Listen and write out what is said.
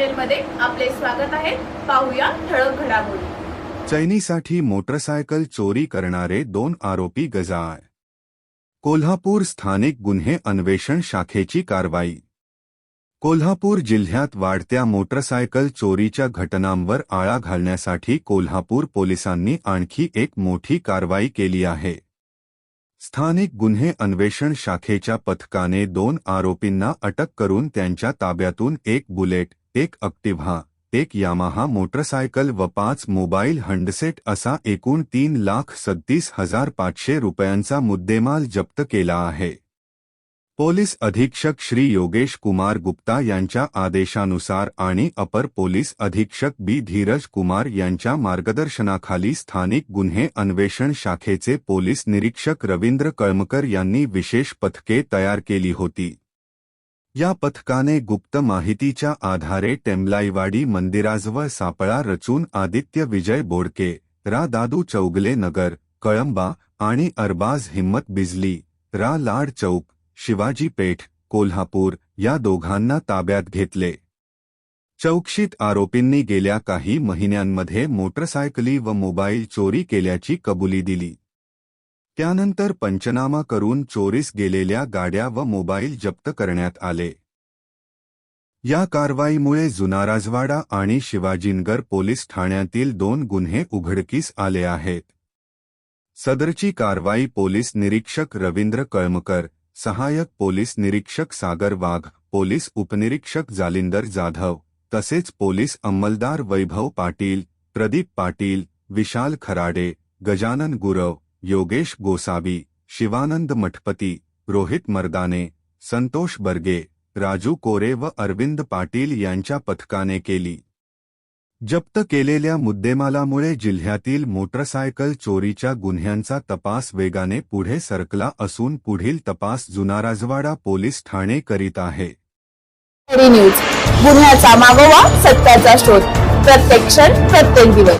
आपले स्वागत आहे. पाहूया ठळक घडामोडी. चैनीसाठी मोटरसायकल चोरी करणारे दोन आरोपी गजाळ कोल्हापूर स्थानिक गुन्हे अन्वेषण शाखेची कारवाई. कोल्हापूर जिल्ह्यात वाढत्या मोटरसायकल चोरीच्या घटनांवर आळा घालण्यासाठी कोल्हापूर पोलिसांनी आणखी एक मोठी कारवाई केली आहे. स्थानिक गुन्हे अन्वेषण शाखेच्या पथकाने दोन आरोपींना अटक करून त्यांच्या ताब्यातून एक बुलेट एक अक्टिव्हा एक यामाहा मोटरसायकल व पाच मोबाईल हंडसेट असा एकूण तीन लाख सत्तीस हजार पाचशे रुपयांचा मुद्देमाल जप्त केला आहे. पोलीस अधीक्षक श्री योगेश कुमार गुप्ता यांच्या आदेशानुसार आणि अपर पोलीस अधीक्षक बी धीरज कुमार यांच्या मार्गदर्शनाखाली स्थानिक गुन्हे अन्वेषण शाखेचे पोलीस निरीक्षक रवींद्र कळमकर यांनी विशेष पथके तयार केली होती. या पथकाने गुप्त माहितीच्या आधारे टेमलाईवाडी मंदिराजवळ सापळा रचून आदित्य विजय बोडके रा दादू चौगले नगर कळंबा आणि अरबाज हिम्मत बिजली रा लाड चौक शिवाजी पेठ कोल्हापूर या दोघांना ताब्यात घेतले. चौकशीत आरोपींनी गेल्या काही महिन्यांमध्ये मोटरसायकली व मोबाईल चोरी केल्याची कबुली दिली. त्यानंतर पंचनामा करून चोरीस गेलेल्या गाड्या व मोबाईल जप्त करण्यात आले. या कारवाईमुळे जुनाराजवाडा आणि शिवाजीनगर पोलीस ठाण्यातील दोन गुन्हे उघडकीस आले आहेत. सदरची कारवाई पोलीस निरीक्षक रवींद्र कळमकर सहायक पोलीस निरीक्षक सागर वाघ पोलीस उपनिरीक्षक जालिंदर जाधव तसेच पोलीस अंमलदार वैभव पाटील प्रदीप पाटील विशाल खराडे गजानन गुरव योगेश गोसावी शिवानंद मठपती रोहित मर्दाने संतोष बर्गे राजू कोरे व अरविंद पाटील यांच्या पथकाने केली. जप्त केलेल्या मुद्देमालामुळे जिल्ह्यातील मोटरसायकल चोरीच्या गुन्ह्यांचा तपास वेगाने पुढे सरकला असून पुढील तपास जुनाराजवाडा पोलीस ठाणे करीत आहे. न्यूज. गुन्ह्याचा मागोवा सत्याचा शोध. प्रत्येक क्षण प्रत्येक दिवस.